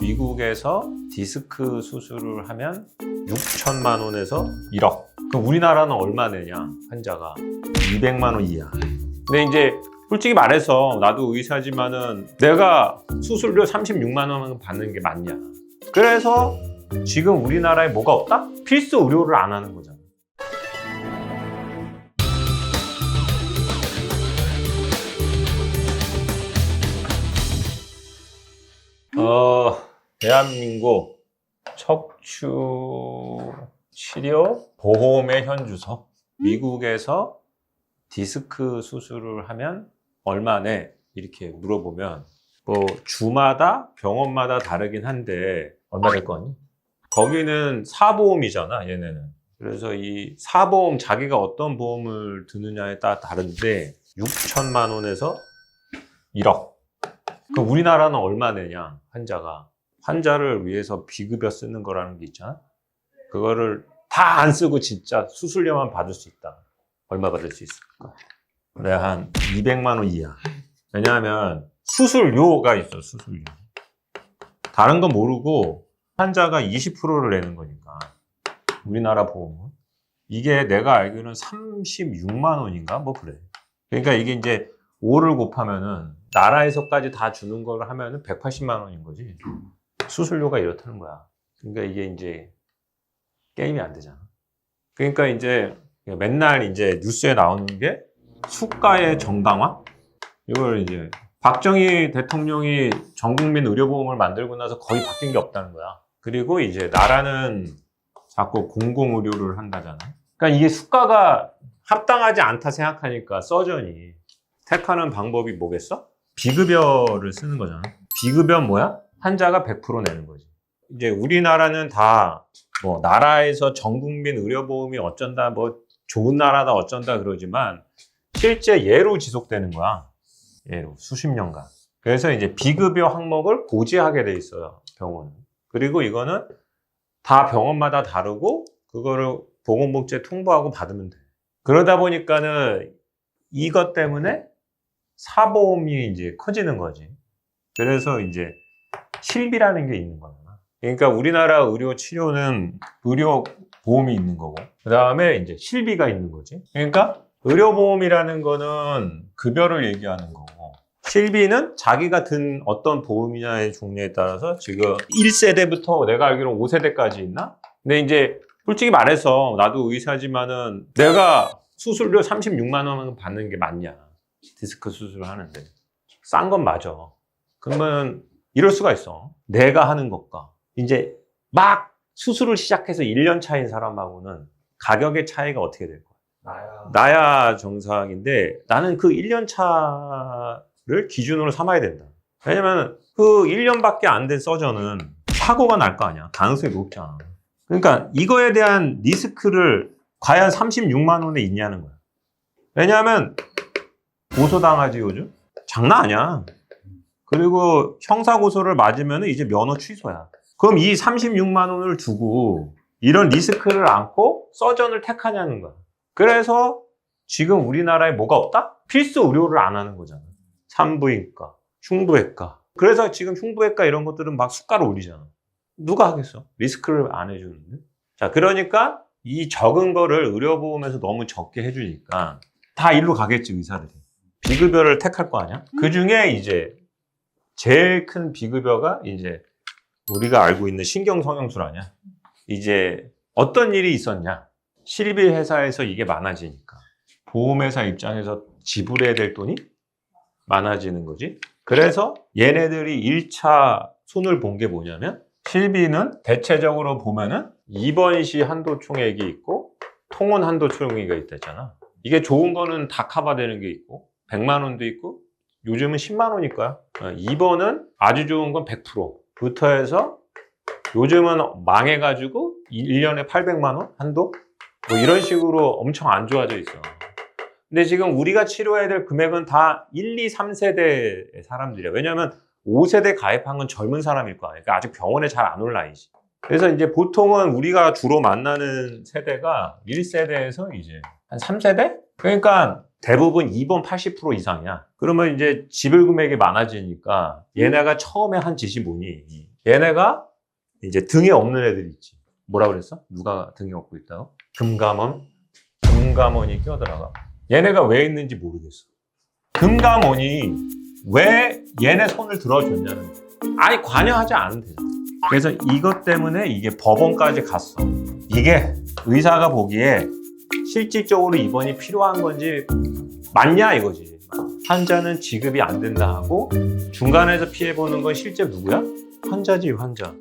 미국에서 디스크 수술을 하면 6천만 원에서 1억. 그럼 우리나라는 얼마 내냐? 환자가 200만 원 이하. 근데 이제 솔직히 말해서 나도 의사지만은 내가 수술료 36만 원 받는 게 맞냐? 그래서 지금 우리나라에 뭐가 없다? 필수 의료를 안 하는 거잖아. 어, 대한민국 척추 치료 보험의 현주소. 미국에서 디스크 수술을 하면 얼마네? 이렇게 물어보면 뭐 주마다 병원마다 다르긴 한데 얼마 될 거니? 거기는 사보험이잖아, 얘네는. 그래서 이 사보험 자기가 어떤 보험을 드느냐에 따라 다른데 6천만 원에서 1억. 그럼 우리나라는 얼마 내냐, 환자가. 환자를 위해서 비급여 쓰는 거라는 게 있잖아. 그거를 다 안 쓰고 진짜 수술료만 받을 수 있다. 얼마 받을 수 있을까? 그래, 한 200만 원 이하. 왜냐하면 수술료가 있어, 수술료. 다른 건 모르고 환자가 20%를 내는 거니까. 우리나라 보험은. 이게 내가 알기로는 36만 원인가? 뭐 그래. 그러니까 이게 이제 5를 곱하면은 나라에서까지 다 주는 걸 하면은 180만 원인 거지. 수술료가 이렇다는 거야. 그러니까 이게 이제 게임이 안 되잖아. 그러니까 이제 맨날 이제 뉴스에 나오는 게 수가의 정당화? 이걸 이제 박정희 대통령이 전국민 의료보험을 만들고 나서 거의 바뀐 게 없다는 거야. 그리고 이제 나라는 자꾸 공공의료를 한다잖아. 그러니까 이게 수가가 합당하지 않다 생각하니까 서전이 택하는 방법이 뭐겠어? 비급여를 쓰는 거잖아. 비급여 뭐야? 환자가 100% 내는 거지. 이제 우리나라는 다 뭐 나라에서 전 국민 의료보험이 어쩐다 뭐 좋은 나라다 어쩐다 그러지만 실제 예로 지속되는 거야. 예로 수십 년간. 그래서 이제 비급여 항목을 고지하게 돼 있어요. 병원은. 그리고 이거는 다 병원마다 다르고 그거를 보건복지에 통보하고 받으면 돼. 그러다 보니까는 이것 때문에 사보험이 이제 커지는 거지. 그래서 이제 실비라는 게 있는 거야. 그러니까 우리나라 의료 치료는 의료 보험이 있는 거고, 그 다음에 이제 실비가 있는 거지. 그러니까 의료보험이라는 거는 급여를 얘기하는 거고, 실비는 자기가 든 어떤 보험이냐의 종류에 따라서 지금 1세대부터 내가 알기로 5세대까지 있나? 근데 이제 솔직히 말해서 나도 의사지만은 내가 수술료 36만 원 받는 게 맞냐? 디스크 수술을 하는데. 싼 건 맞아. 그러면 이럴 수가 있어. 내가 하는 것과 이제 막 수술을 시작해서 1년 차인 사람하고는 가격의 차이가 어떻게 될 거야? 나야. 나야 정상인데 나는 그 1년 차를 기준으로 삼아야 된다. 왜냐면 그 1년밖에 안 된 서전은 사고가 날 거 아니야. 가능성이 높잖아. 그러니까 이거에 대한 리스크를 과연 36만 원에 있냐는 거야. 왜냐하면 고소당하지 요즘? 장난 아니야. 그리고 형사고소를 맞으면 이제 면허 취소야. 그럼 이 36만 원을 두고 이런 리스크를 안고 서전을 택하냐는 거야. 그래서 지금 우리나라에 뭐가 없다? 필수 의료를 안 하는 거잖아. 산부인과, 흉부외과. 그래서 지금 흉부외과 이런 것들은 막 수가를 올리잖아. 누가 하겠어? 리스크를 안 해주는데. 자, 그러니까 이 적은 거를 의료보험에서 너무 적게 해주니까 다 일로 가겠지, 의사들이. 비급여를 택할 거 아니야? 그 중에 이제 제일 큰 비급여가 이제 우리가 알고 있는 신경 성형술 아니야? 이제 어떤 일이 있었냐? 실비 회사에서 이게 많아지니까 보험회사 입장에서 지불해야 될 돈이 많아지는 거지. 그래서 얘네들이 1차 손을 본 게 뭐냐면 실비는 대체적으로 보면은 입원 시 한도 총액이 있고 통원 한도 총액이 있다잖아. 이게 좋은 거는 다 커버되는 게 있고 100만 원도 있고 요즘은 10만 원일까요? 어, 입원은 아주 좋은 건 100%부터 해서 요즘은 망해가지고 1년에 800만 원 한도? 뭐 이런 식으로 엄청 안 좋아져 있어. 근데 지금 우리가 치료해야 될 금액은 다 1, 2, 3세대 사람들이야. 왜냐면 5세대 가입한 건 젊은 사람일 거야. 그러니까 아직 병원에 잘 안 올 나이지. 그래서 이제 보통은 우리가 주로 만나는 세대가 1세대에서 이제 한 3세대? 그러니까 대부분 입원 80% 이상이야. 그러면 이제 지불 금액이 많아지니까 얘네가 처음에 한 짓이 뭐니? 이 얘네가 이제 등에 없는 애들 있지. 뭐라 그랬어? 누가 등에 업고 있다고? 금감원? 금감원이 끼어들어가. 얘네가 왜 있는지 모르겠어. 금감원이 왜 얘네 손을 들어줬냐는. 아니 관여하지 않으면 되잖아. 그래서 이것 때문에 이게 법원까지 갔어. 이게 의사가 보기에 실질적으로 입원이 필요한 건지 맞냐 이거지. 환자는 지급이 안 된다 하고 중간에서 피해 보는 건 실제 누구야? 환자지 환자.